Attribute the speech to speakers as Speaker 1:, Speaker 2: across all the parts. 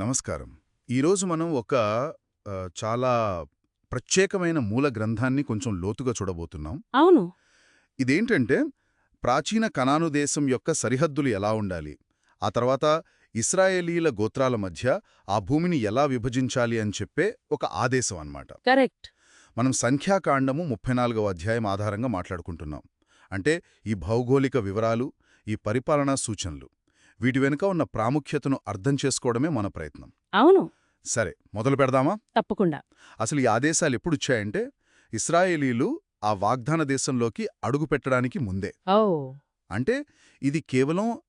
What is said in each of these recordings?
Speaker 1: నమస్కారం. ఈరోజు మనం ఒక చాలా ప్రత్యేకమైన మూల గ్రంథాన్ని కొంచెం లోతుగా చూడబోతున్నాం.
Speaker 2: అవును.
Speaker 1: ఇదేంటంటే ప్రాచీన కనాను దేశం యొక్క సరిహద్దులు ఎలా ఉండాలి ఆ తర్వాత ఇస్రాయేలీల గోత్రాల మధ్య ఆ భూమిని ఎలా విభజించాలి అని చెప్పే ఒక ఆదేశం అన్నమాట.
Speaker 2: కరెక్ట్.
Speaker 1: మనం సంఖ్యాకాండము ముప్పై నాలుగవ అధ్యాయం ఆధారంగా మాట్లాడుకుంటున్నాం. అంటే ఈ భౌగోళిక వివరాలు ఈ పరిపాలనా సూచనలు. వీటి వెనుక ఉన్న ప్రాముఖ్యతను అర్థం చేసుకోవడమే మన ప్రయత్నం.
Speaker 2: అవును.
Speaker 1: సరే మొదలు పెడదామా?
Speaker 2: తప్పకుండా.
Speaker 1: అసలు ఈ ఆదేశాలు ఎప్పుడొచ్చాయంటే ఇస్రాయేలీలు ఆ వాగ్దాన దేశంలోకి అడుగు పెట్టడానికి ముందే. అంటే ఇది కేవలం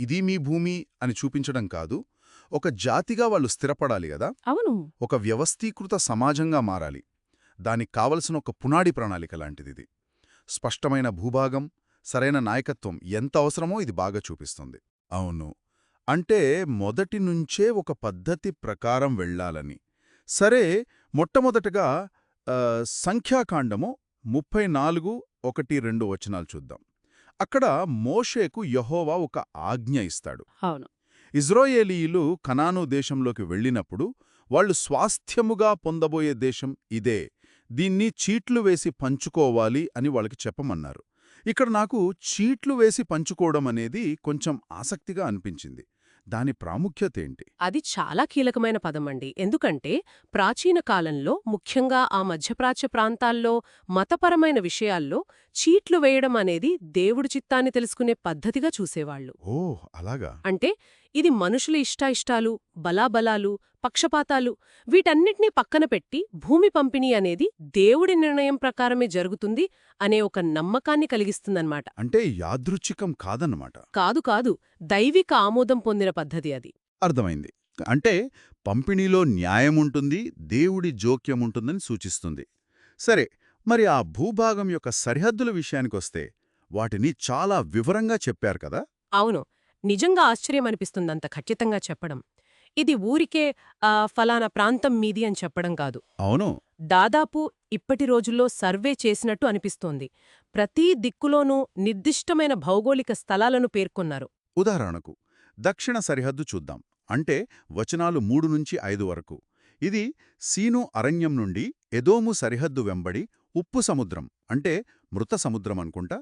Speaker 1: ఇది మీ భూమి అని చూపించడం కాదు ఒక జాతిగా వాళ్ళు స్థిరపడాలి కదా?
Speaker 2: అవును.
Speaker 1: ఒక వ్యవస్థీకృత సమాజంగా మారాలి. దానికి కావలసిన ఒక పునాడి ప్రణాళిక లాంటిదిది. స్పష్టమైన భూభాగం సరైన నాయకత్వం ఎంత అవసరమో ఇది బాగా చూపిస్తుంది. అవును. అంటే మొదటి నుంచే ఒక పద్ధతి ప్రకారం వెళ్ళాలని. సరే మొట్టమొదటగా సంఖ్యాకాండము ముప్పై నాలుగు ఒకటి రెండు వచనాలు చూద్దాం. అక్కడ మోషేకు యహోవా ఒక ఆజ్ఞ ఇస్తాడు.
Speaker 2: అవును.
Speaker 1: ఇజ్రాయేలీయులు కనాను దేశంలోకి వెళ్ళినప్పుడు వాళ్ళు స్వాస్థ్యముగా పొందబోయే దేశం ఇదే. దీన్ని చీట్లు వేసి పంచుకోవాలి అని వాళ్ళకి చెప్పమన్నారు. ఇక్కడ నాకు చీట్లు వేసి పంచుకోవడం అనేది కొంచెం ఆసక్తిగా అనిపించింది. దాని ప్రాముఖ్యత ఏంటి?
Speaker 2: అది చాలా కీలకమైన పదమండి. ఎందుకంటే ప్రాచీన కాలంలో ముఖ్యంగా ఆ మధ్యప్రాచ్య ప్రాంతాల్లో మతపరమైన విషయాల్లో చీట్లు వేయడం అనేది దేవుడి చిత్తాన్ని తెలుసుకునే పద్ధతిగా చూసేవాళ్ళు
Speaker 1: ఓ అలాగా.
Speaker 2: అంటే ఇది మనుషుల ఇష్టాయిష్టాలు బలాబలాలు పక్షపాతాలు వీటన్నిటినీ పక్కన పెట్టి భూమి పంపిణీ అనేది దేవుడి నిర్ణయం ప్రకారమే జరుగుతుంది అనే ఒక నమ్మకాన్ని కలిగిస్తుందన్నమాట.
Speaker 1: అంటే యాదృచ్ఛికం కాదన్నమాట.
Speaker 2: కాదు కాదు దైవిక ఆమోదం పొందిన పద్ధతి అది.
Speaker 1: అర్థమైంది. అంటే పంపిణీలో న్యాయముంటుంది దేవుడి జోక్యముంటుందని సూచిస్తుంది. సరే మరి ఆ భూభాగం యొక్క సరిహద్దుల విషయానికొస్తే వాటిని చాలా వివరంగా చెప్పారు కదా?
Speaker 2: అవును. నిజంగా ఆశ్చర్యమనిపిస్తుందంత ఖచ్చితంగా చెప్పడం. ఇది ఊరికే ఆ, ఫలానా ప్రాంతం మీది అని చెప్పడం కాదు.
Speaker 1: అవును.
Speaker 2: దాదాపు ఇప్పటి రోజుల్లో సర్వే చేసినట్టు అనిపిస్తోంది. ప్రతి దిక్కులోనూ నిర్దిష్టమైన భౌగోళిక స్థలాలను పేర్కొన్నారు.
Speaker 1: ఉదాహరణకు దక్షిణ సరిహద్దు చూద్దాం. అంటే వచనాలు మూడు నుంచి ఐదు వరకు. ఇది సీను అరణ్యం నుండి ఎదోము సరిహద్దు వెంబడి ఉప్పు సముద్రం అంటే మృత సముద్రం అనుకుంటా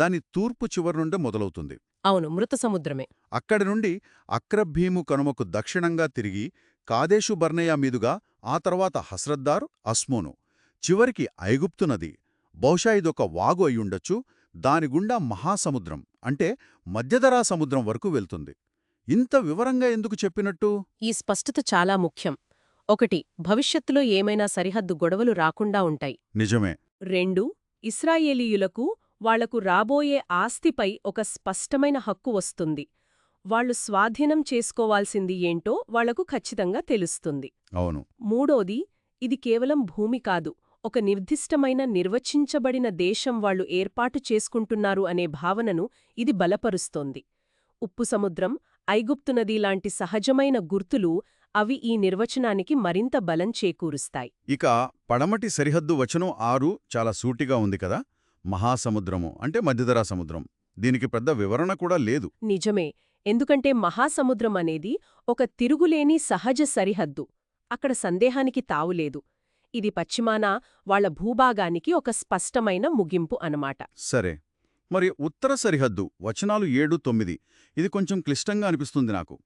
Speaker 1: దాని తూర్పు చివరి నుండి మొదలవుతుంది.
Speaker 2: అవును మృత సముద్రమే.
Speaker 1: అక్కడి నుండి అక్రభీము కనుమకు దక్షిణంగా తిరిగి కాదేశు బర్నయ మీదుగా ఆ తర్వాత హస్రద్దార్ అస్మోను. చివరికి ఐగుప్తు నది. బహుశా ఇదొక వాగు అయ్యుండొచ్చు దాని గుండా మహాసముద్రం అంటే మధ్యధరా సముద్రం వరకు వెళ్తుంది. ఇంత వివరంగా ఎందుకు చెప్పినట్టు?
Speaker 2: ఈ స్పష్టత చాలా ముఖ్యం. ఒకటి భవిష్యత్తులో ఏమైనా సరిహద్దు గొడవలు రాకుండా ఉంటాయి.
Speaker 1: నిజమే.
Speaker 2: రెండు ఇస్రాయేలీయులకు వాళ్ళకు రాబోయే ఆస్తిపై ఒక స్పష్టమైన హక్కు వస్తుంది. వాళ్ళు స్వాధీనం చేసుకోవాల్సింది ఏంటో వాళ్ళకు ఖచ్చితంగా తెలుస్తుంది.
Speaker 1: అవును.
Speaker 2: మూడోది ఇది కేవలం భూమి కాదు. ఒక నిర్దిష్టమైన నిర్వచించబడిన దేశం వాళ్ళు ఏర్పాటు చేసుకుంటున్నారు అనే భావనను ఇది బలపరుస్తోంది. ఉప్పు సముద్రం ఐగుప్తు నది లాంటి సహజమైన గుర్తులు అవి ఈ నిర్వచనానికి మరింత బలం చేకూరుస్తాయి.
Speaker 1: ఇక పడమటి సరిహద్దు వచనం ఆరు చాలా సూటిగా ఉంది కదా? మహాసముద్రము అంటే మధ్యధరా సముద్రం. దీనికి పెద్ద వివరణ కూడా లేదు.
Speaker 2: నిజమే. ఎందుకంటే మహాసముద్రం అనేది ఒక తిరుగులేని సహజ సరిహద్దు. అక్కడ సందేహానికి తావులేదు ఇది పశ్చిమాన వాళ్ళ భూభాగానికి ఒక స్పష్టమైన ముగింపు అనమాట
Speaker 1: సరే. మరి ఉత్తర సరిహద్దు వచనాలు ఏడు తొమ్మిది. ఇది కొంచెం క్లిష్టంగా అనిపిస్తుంది నాకు.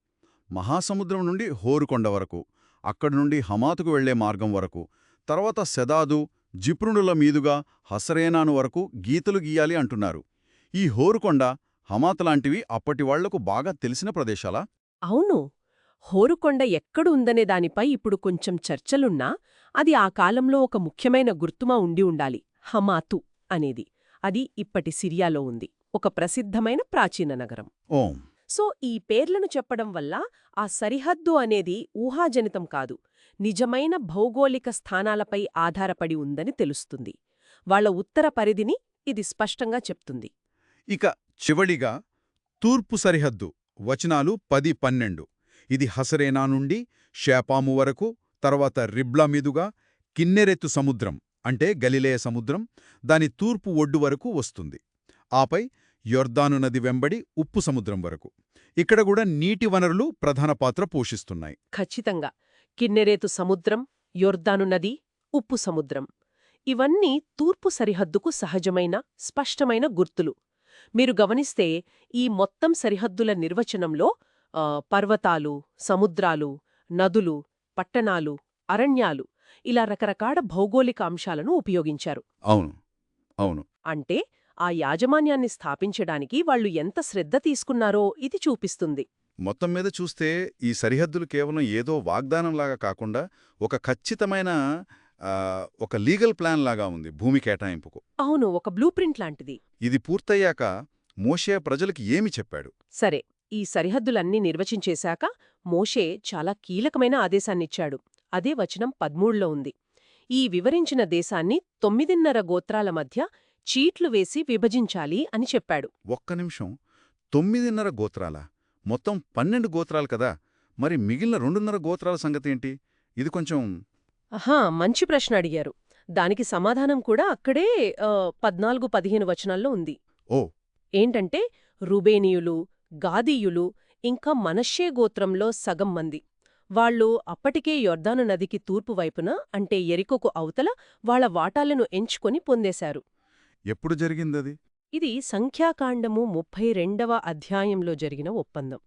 Speaker 1: మహాసముద్రం నుండి హోరుకొండ వరకు అక్కడి నుండి హమాతుకు వెళ్ళే మార్గం వరకు తర్వాత సెదాదు జిప్రునుల మీదుగా హసరేనాను వరకు గీతలు గీయాలి అంటున్నారు. ఈ హోరుకొండ హమాత్ లాంటివి అప్పటి వాళ్ళకు బాగా తెలిసిన ప్రదేశాలా?
Speaker 2: అవును. హోరుకొండ ఎక్కడు ఉందనే దానిపై ఇప్పుడు కొంచెం చర్చలున్నా అది ఆ కాలంలో ఒక ముఖ్యమైన గుర్తుమా ఉండి ఉండాలి. హమాతు అనేది. అది ఇప్పటి సిరియాలో ఉంది. ఒక ప్రసిద్ధమైన ప్రాచీన నగరం.
Speaker 1: ఓం.
Speaker 2: సో ఈ పేర్లను చెప్పడం వల్ల ఆ సరిహద్దు అనేది ఊహాజనితం కాదు. నిజమైన భౌగోళిక స్థానాలపై ఆధారపడి ఉందని తెలుస్తుంది. వాళ్ళ ఉత్తర పరిధిని ఇది స్పష్టంగా చెప్తుంది.
Speaker 1: ఇక చివడిగా తూర్పు సరిహద్దు వచనాలు పది పన్నెండు. ఇది హసరేనా నుండి షేపాము వరకు తర్వాత రిబ్లా మీదుగా కిన్నెరెత్తు సముద్రం అంటే గలిలేయ సముద్రం దాని తూర్పు ఒడ్డు వరకు వస్తుంది. ఆపై యొర్దాను నది వెంబడి ఉప్పు సముద్రం వరకు. ఇక్కడ కూడా నీటి వనరులు ప్రధాన పాత్ర పోషిస్తున్నాయి.
Speaker 2: ఖచ్చితంగా. కిన్నెరేతు సముద్రం యొర్దాను నది ఉప్పు సముద్రం. ఇవన్నీ తూర్పు సరిహద్దుకు సహజమైన స్పష్టమైన గుర్తులు. మీరు గమనిస్తే ఈ మొత్తం సరిహద్దుల నిర్వచనంలో పర్వతాలు సముద్రాలు నదులు పట్టణాలు అరణ్యాలు ఇలా రకరకాల భౌగోళిక అంశాలను ఉపయోగించారు.
Speaker 1: అవును. అవును.
Speaker 2: అంటే ఆ యాజమాన్యాన్ని స్థాపించడానికి వాళ్ళు ఎంత శ్రద్ధ తీసుకున్నారో ఇది చూపిస్తుంది.
Speaker 1: మొత్తం మీద చూస్తే ఈ సరిహద్దులు కేవలం ఏదో వాగ్దానంలాగా కాకుండా ఒక ఖచ్చితమైన ఒక లీగల్ ప్లాన్ లాగా ఉంది భూమి కేటాయింపుకు.
Speaker 2: అవును ఒక బ్లూ ప్రింట్ లాంటిది.
Speaker 1: ఇది పూర్తయ్యాక మోషే ప్రజలకి ఏమి చెప్పాడు?
Speaker 2: సరే ఈ సరిహద్దులన్నీ నిర్వచించేశాక మోషే చాలా కీలకమైన ఆదేశాన్నిచ్చాడు. అదే వచనం పద్మూడులో ఉంది. ఈ వివరించిన దేశాన్ని తొమ్మిదిన్నర గోత్రాల మధ్య చీట్లు వేసి విభజించాలి అని చెప్పాడు.
Speaker 1: ఒక్క నిమిషం. తొమ్మిదిన్నర గోత్రాల? మొత్తం పన్నెండు గోత్రాలు కదా. మరి మిగిలిన రెండున్నర గోత్రాల సంగతేంటి? ఇది కొంచెం
Speaker 2: అహా మంచి ప్రశ్న అడిగారు. దానికి సమాధానం కూడా అక్కడే పద్నాలుగు పదిహేను వచనాల్లో ఉంది.
Speaker 1: ఓ.
Speaker 2: ఏంటంటే రుబేనియులు గాదీయులు ఇంకా మనష్షే గోత్రంలో సగం మంది. వాళ్ళు అప్పటికే యొర్దాను నదికి తూర్పు వైపున అంటే ఎరికొకు అవతల వాళ్ళ వాటాలను ఎంచుకొని పొందేశారు.
Speaker 1: ఎప్పుడు జరిగిందది?
Speaker 2: ఇది సంఖ్యాకాండము ముప్పై రెండవ అధ్యాయంలో జరిగిన ఒప్పందం.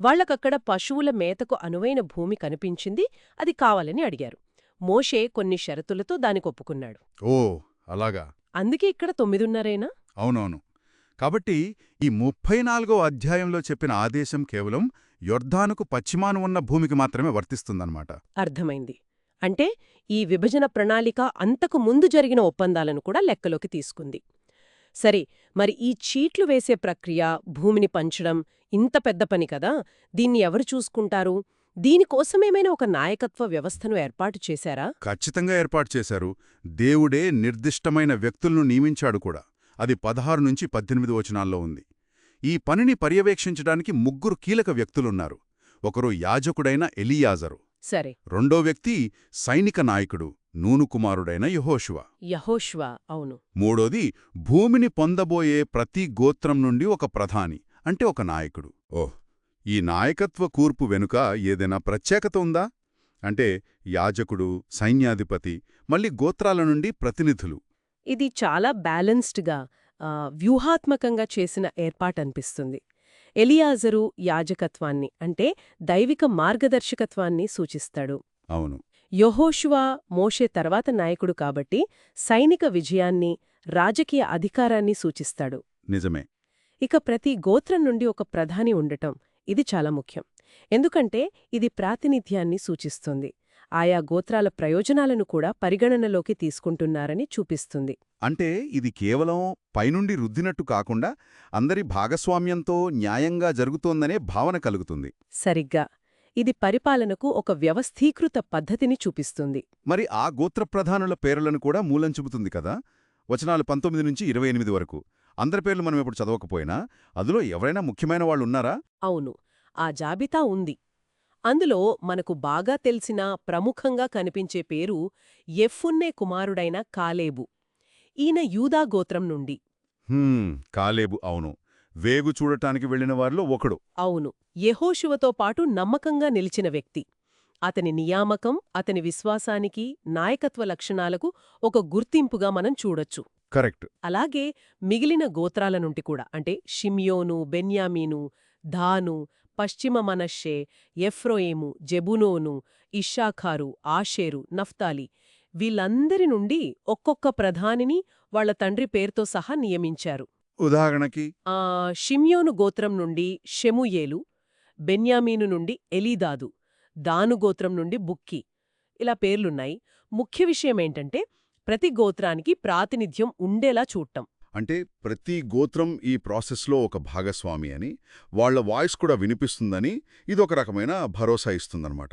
Speaker 2: వాళ్ళకక్కడ పశువుల మేతకు అనువైన భూమి కనిపించింది అది కావాలని అడిగారు. మోషే కొన్ని షరతులతో దానికొప్పుకున్నాడు.
Speaker 1: ఓ అలాగా.
Speaker 2: అందుకే ఇక్కడ తొమ్మిదిన్నరేనా?
Speaker 1: అవునవును. కాబట్టి ఈ ముప్పై నాలుగో అధ్యాయంలో చెప్పిన ఆదేశం కేవలం యొర్ధానుకు పశ్చిమాన ఉన్న భూమికి మాత్రమే వర్తిస్తుందన్నమాట.
Speaker 2: అర్థమైంది. అంటే ఈ విభజన ప్రణాళిక అంతకు ముందు జరిగిన ఒప్పందాలను కూడా లెక్కలోకి తీసుకుంది. సరే మరి ఈ చీట్లు వేసే ప్రక్రియ భూమిని పంచడం ఇంత పెద్ద పని కదా దీన్ని ఎవరు చూసుకుంటారు? దీనికోసమేమైనా ఒక నాయకత్వ వ్యవస్థను ఏర్పాటు చేశారా?
Speaker 1: ఖచ్చితంగా ఏర్పాటు చేశారు. దేవుడే నిర్దిష్టమైన వ్యక్తులను నియమించాడు కూడా. అది పదహారు నుంచి పద్దెనిమిది వచనాల్లో ఉంది. ఈ పనిని పర్యవేక్షించడానికి ముగ్గురు కీలక వ్యక్తులున్నారు. ఒకరు యాజకుడైన ఎలియాజరు.
Speaker 2: సరే.
Speaker 1: రెండో వ్యక్తి సైనిక నాయకుడు. నూను కుమారుడైన యహోషువ.
Speaker 2: యహోష్వా అవును.
Speaker 1: మూడోది భూమిని పొందబోయే ప్రతి గోత్రం నుండి ఒక ప్రధాని అంటే ఒక నాయకుడు. ఓహ్ ఈ నాయకత్వ కూర్పు వెనుక ఏదైనా ప్రత్యేకత ఉందా? అంటే యాజకుడు సైన్యాధిపతి మళ్ళీ గోత్రాల నుండి ప్రతినిధులు.
Speaker 2: ఇది చాలా బ్యాలెన్స్డ్గా వ్యూహాత్మకంగా చేసిన ఏర్పాటనిపిస్తుంది. ఎలియాజరు యాజకత్వాన్ని అంటే దైవిక మార్గదర్శకత్వాన్ని సూచిస్తాడు.
Speaker 1: అవును.
Speaker 2: యెహోషువా మోషే తర్వాత నాయకుడు కాబట్టి సైనిక విజయాన్ని రాజకీయ అధికారాన్ని సూచిస్తాడు.
Speaker 1: నిజమే.
Speaker 2: ఇక ప్రతి గోత్రం నుండి ఒక ప్రధాని ఉండటం ఇది చాలా ముఖ్యం. ఎందుకంటే ఇది ప్రాతినిధ్యాన్ని సూచిస్తుంది. ఆయా గోత్రాల ప్రయోజనాలను కూడా పరిగణనలోకి తీసుకుంటున్నారని చూపిస్తుంది.
Speaker 1: అంటే ఇది కేవలం పైనుండి రుద్దినట్టు కాకుండా అందరి భాగస్వామ్యంతో న్యాయంగా జరుగుతోందనే భావన కలుగుతుంది.
Speaker 2: సరిగ్గా. ఇది పరిపాలనకు ఒక వ్యవస్థీకృత పద్ధతిని చూపిస్తుంది.
Speaker 1: మరి ఆ గోత్రప్రధానుల పేర్లను కూడా మూలం చూపుతుంది కదా? వచనాలు పంతొమ్మిది నుంచి ఇరవై ఎనిమిది వరకు. అందరి పేర్లు మనం ఇప్పుడు చదవకపోయినా అందులో ఎవరైనా ముఖ్యమైన వాళ్ళు ఉన్నారా?
Speaker 2: అవును. ఆ జాబితా ఉంది. అందులో మనకు బాగా తెలిసిన ప్రముఖంగా కనిపించే పేరు ఎఫ్ఫున్నే కుమారుడైన కాలేబు. ఈయన యూదా గోత్రం నుండి.
Speaker 1: కాలేబు అవును. వేగు చూడటానికి వెళ్ళిన వారిలో ఒకడు.
Speaker 2: అవును యెహోషువతో పాటు నమ్మకంగా నిలిచిన వ్యక్తి. అతని నియామకం అతని విశ్వాసానికి నాయకత్వ లక్షణాలకు ఒక గుర్తింపుగా మనం చూడొచ్చు.
Speaker 1: కరెక్ట్.
Speaker 2: అలాగే మిగిలిన గోత్రాల నుండి కూడా అంటే షిమ్యోను బెన్యామీను ధాను పశ్చిమ Manasseh Ephraim Zebulun Issachar Asher Naphtali వీళ్ళందరి నుండి ఒక్కొక్క ప్రధానిని వాళ్ళ తండ్రి పేరుతో సహా నియమించారు.
Speaker 1: ఉదాహరణకి
Speaker 2: షిమ్యోను గోత్రం నుండి షెముయేలు బెన్యామీను నుండి ఎలీదాదు దాను గోత్రం నుండి బుక్కి ఇలా పేర్లున్నాయి. ముఖ్య విషయమేంటంటే ప్రతి గోత్రానికి ప్రాతినిధ్యం ఉండేలా చూడటం.
Speaker 1: అంటే ప్రతి గోత్రం ఈ ప్రాసెస్లో ఒక భాగస్వామి అని వాళ్ళ వాయిస్ కూడా వినిపిస్తుందని ఇదొక రకమైన భరోసా ఇస్తుందన్నమాట.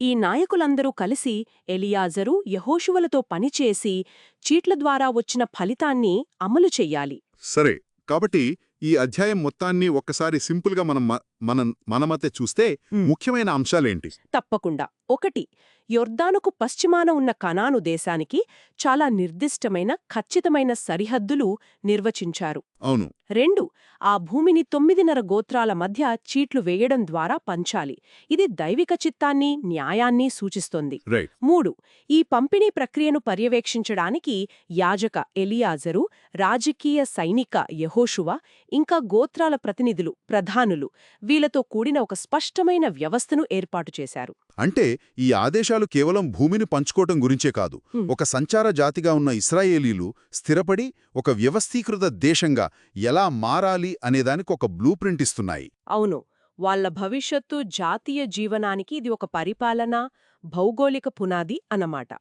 Speaker 2: ఈ నాయకులందరూ కలిసి ఎలియాజరు యహోషువలతో పనిచేసి చీట్ల ద్వారా వచ్చిన ఫలితాన్ని అమలు చెయ్యాలి.
Speaker 1: సరే కాబట్టి ఈ అధ్యాయం మొత్తాన్ని ఒక్కసారి సింపుల్గా మనం
Speaker 3: మనం మనమతే చూస్తే. ముఖ్యమైన అంశాలేంటి?
Speaker 2: తప్పకుండా. ఒకటి యొర్దానుకు పశ్చిమాన ఉన్న కనాను దేశానికి చాలా నిర్దిష్టమైన ఖచ్చితమైన సరిహద్దులు నిర్వచించారు.
Speaker 3: అవును.
Speaker 2: రెండు ఆ భూమిని తొమ్మిదిన్నర గోత్రాల మధ్య చీట్లు వేయడం ద్వారా పంచాలి. ఇది దైవిక చిత్తాన్ని న్యాయాన్ని సూచిస్తోంది. మూడు ఈ పంపిణీ ప్రక్రియను పర్యవేక్షించడానికి యాజక ఎలియాజరు రాజకీయ సైనిక యహోషువ ఇంకా గోత్రాల ప్రతినిధులు ప్రధానులు వీలతో కూడిన ఒక స్పష్టమైన వ్యవస్థను ఏర్పాటు చేశారు.
Speaker 1: అంటే ఈ ఆదేశాలు కేవలం భూమిని పంచుకోవటం గురించే కాదు. ఒక సంచార జాతిగా ఉన్న ఇస్రాయేలీలు స్థిరపడి ఒక వ్యవస్థీకృత దేశంగా ఎలా మారాలి అనేదానికి ఒక బ్లూ ప్రింట్ ఇస్తున్నాయి.
Speaker 2: అవును. వాళ్ళ భవిష్యత్తు జాతీయ జీవనానికి ఇది ఒక పరిపాలన భౌగోళిక పునాది అన్నమాట.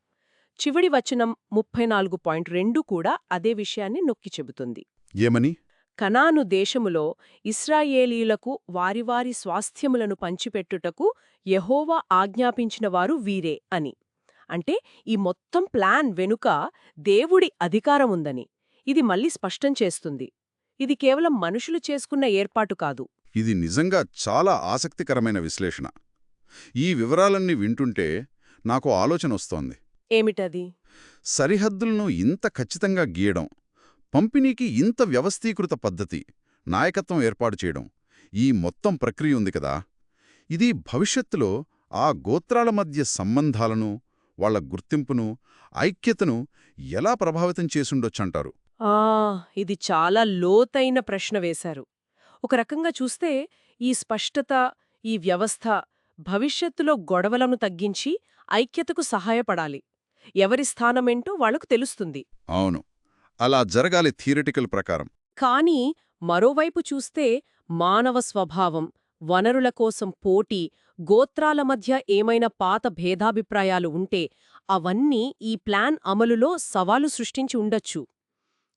Speaker 2: చివడి వచనం ముప్పై నాలుగు పాయింట్ రెండు కూడా అదే విషయాన్ని నొక్కి చెబుతుంది.
Speaker 1: ఏమని?
Speaker 2: కనాను దేశములో ఇస్రాయేలీలకు వారి వారి స్వాస్థ్యములను పంచిపెట్టుటకు యెహోవా ఆజ్ఞాపించిన వారు వీరే అని. అంటే ఈ మొత్తం ప్లాన్ వెనుక దేవుడి అధికారముందని. ఇది మళ్ళీ స్పష్టం చేస్తుంది. ఇది కేవలం మనుషులు చేసుకున్న ఏర్పాటు కాదు.
Speaker 1: ఇది నిజంగా చాలా ఆసక్తికరమైన విశ్లేషణ. ఈ వివరాలన్నీ వింటుంటే నాకు ఆలోచన వస్తోంది
Speaker 2: ఏమిటది?
Speaker 1: సరిహద్దులను ఇంత ఖచ్చితంగా గీయడం. పంపిణీకి ఇంత వ్యవస్థీకృత పద్ధతి నాయకత్వం ఏర్పాటు చేయడం ఈ మొత్తం ప్రక్రియ ఉంది కదా. ఇది భవిష్యత్తులో ఆ గోత్రాల మధ్య సంబంధాలను వాళ్ళ గుర్తింపును ఐక్యతను ఎలా ప్రభావితం చేసుండొచ్చంటారు?
Speaker 2: ఆ ఇది చాలా లోతైన ప్రశ్న వేశారు. ఒక రకంగా చూస్తే ఈ స్పష్టత ఈ వ్యవస్థ భవిష్యత్తులో గొడవలను తగ్గించి ఐక్యతకు సహాయపడాలి. ఎవరి స్థానమేంటో వాళ్ళకు తెలుస్తుంది.
Speaker 1: అవును. అలా జరగాలి థియరిటికల్ ప్రకారం.
Speaker 2: కానీ మరోవైపు చూస్తే మానవ స్వభావం వనరుల కోసం పోటీ గోత్రాల మధ్య ఏమైనా పాత భేదాభిప్రాయాలు ఉంటే అవన్నీ ఈ ప్లాన్ అమలులో సవాలు సృష్టించి ఉండొచ్చు.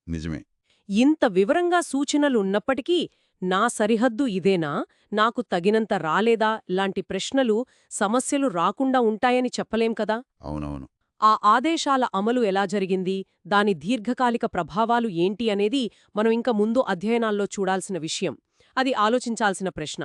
Speaker 1: నిజమే.
Speaker 2: ఇంత వివరంగా సూచనలు ఉన్నప్పటికీ నా సరిహద్దు ఇదేనా? నాకు తగినంత రాలేదా? లాంటి ప్రశ్నలు సమస్యలు రాకుండా ఉంటాయని చెప్పలేం కదా?
Speaker 1: అవునవును.
Speaker 2: ఆ ఆదేశాల అమలు ఎలా జరిగింది? దాని దీర్ఘకాలిక ప్రభావాలు ఏంటి అనేది మనం ఇంక ముందు అధ్యయనాల్లో చూడాల్సిన విషయం. అది ఆలోచించాల్సిన ప్రశ్న.